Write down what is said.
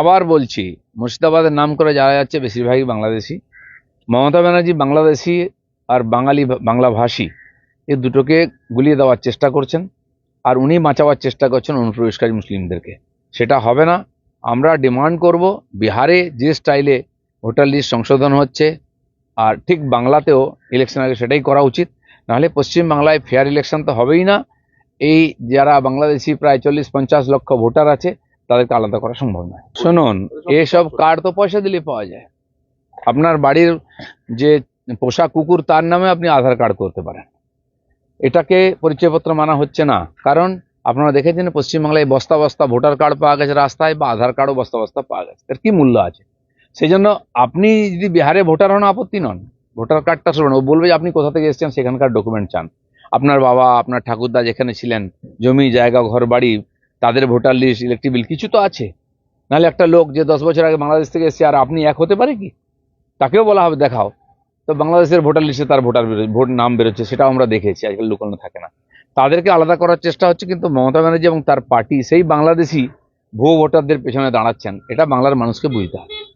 আবার বলছি, মুর্শিদাবাদের নাম করে যারা যাচ্ছে বেশিরভাগই বাংলাদেশি। মমতা ব্যানার্জি বাংলাদেশি আর বাঙালি বাংলা ভাষী এই দুটোকে গুলিয়ে দেওয়ার চেষ্টা করছেন আর উনি বাঁচাবার চেষ্টা করছেন অনুপ্রবেশকারী মুসলিমদেরকে। সেটা হবে না। আমরা ডিমান্ড করব বিহারে যে স্টাইলে ভোটার লিস্ট সংশোধন হচ্ছে, আর ঠিক বাংলাতেও ইলেকশন আগে সেটাই করা উচিত। নাহলে পশ্চিমবাংলায় ফেয়ার ইলেকশন তো হবেই না। এই যারা বাংলাদেশি প্রায় চল্লিশ, পঞ্চাশ লক্ষ ভোটার আছে তাদেরকে আলাদা করা সম্ভব নয়। শুনুন এসব কার্ড তো পয়সা দিলে পাওয়া যায়। আপনার বাড়ির যে পোষা কুকুর তার নামে আপনি আধার কার্ড করতে পারেন। এটাকে পরিচয়পত্র মানা হচ্ছে না। কারণ আপনারা দেখেছেন পশ্চিমবাংলায় বস্তা বস্তা ভোটার কার্ড পাওয়া গেছে রাস্তায় বা আধার কার্ডও বস্তা বস্তা পাওয়া গেছে। এর কি মূল্য আছে? সেই জন্য আপনি যদি বিহারে ভোটার হন আপত্তি নন। ভোটার কার্ডটা শুনুন ও বলবে যে আপনি কোথা থেকে এসেছেন সেখানকার ডকুমেন্ট চান। আপনার বাবা আপনার ঠাকুরদা যেখানে ছিলেন জমি জায়গা ঘর বাড়ি তাদের ভোটার লিস্ট ইলেকট্রিক বিল কিছু তো আছে। নাহলে একটা লোক যে দশ বছর আগে বাংলাদেশ থেকে এসেছে, আর আপনি এক হতে পারে কি? তাকেও বলা হবে, দেখাও। তো বাংলাদেশের ভোটার লিস্টে তার ভোটার ভোট নাম বেরোচ্ছে, সেটাও আমরা দেখেছি, আজকাল লুকানো থাকে না। তাদেরকে আলাদা করার চেষ্টা হচ্ছে, কিন্তু মমতা ব্যানার্জি এবং তার পার্টি সেই বাংলাদেশি ভুয়ো ভোটারদের পেছনে দাঁড়াচ্ছেন, এটা বাংলার মানুষকে বুঝতে হবে।